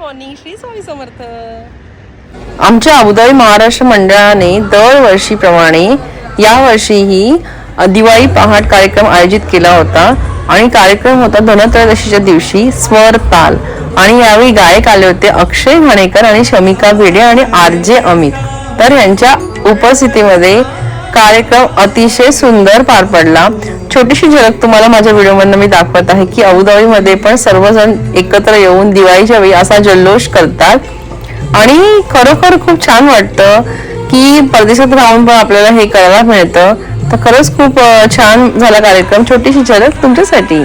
Morning Shri Swami Samarth आमच्या Abu Dhabi Maharashtra मंडळाने दरवर्षीप्रमाणे यावर्षीही दिवाळी पहाट कार्यक्रम आयोजित केला होता. आणि कार्यक्रम होता धनत्रयोदशीच्या दिवशी स्वर ताल. आणि यावेळी गायक आले होते अक्षय घाणेकर आणि शमिका भिडे आणि आर जे अमित. तर यांच्या उपस्थितीमध्ये कार्यक्रम अतिशय सुंदर पार पडला. छोटीशी झलक तुम्हाला माझ्या व्हिडिओमधनं मी दाखवत आहे की अबुधाबीमध्ये पण सर्वजण एकत्र येऊन दिवाळीच्या वेळी असा जल्लोष करतात. आणि खरोखर खूप छान वाटतं की परदेशात राहून पण आपल्याला हे करायला मिळतं. तर खरंच खूप छान झाला कार्यक्रम. छोटीशी झलक तुमच्यासाठी.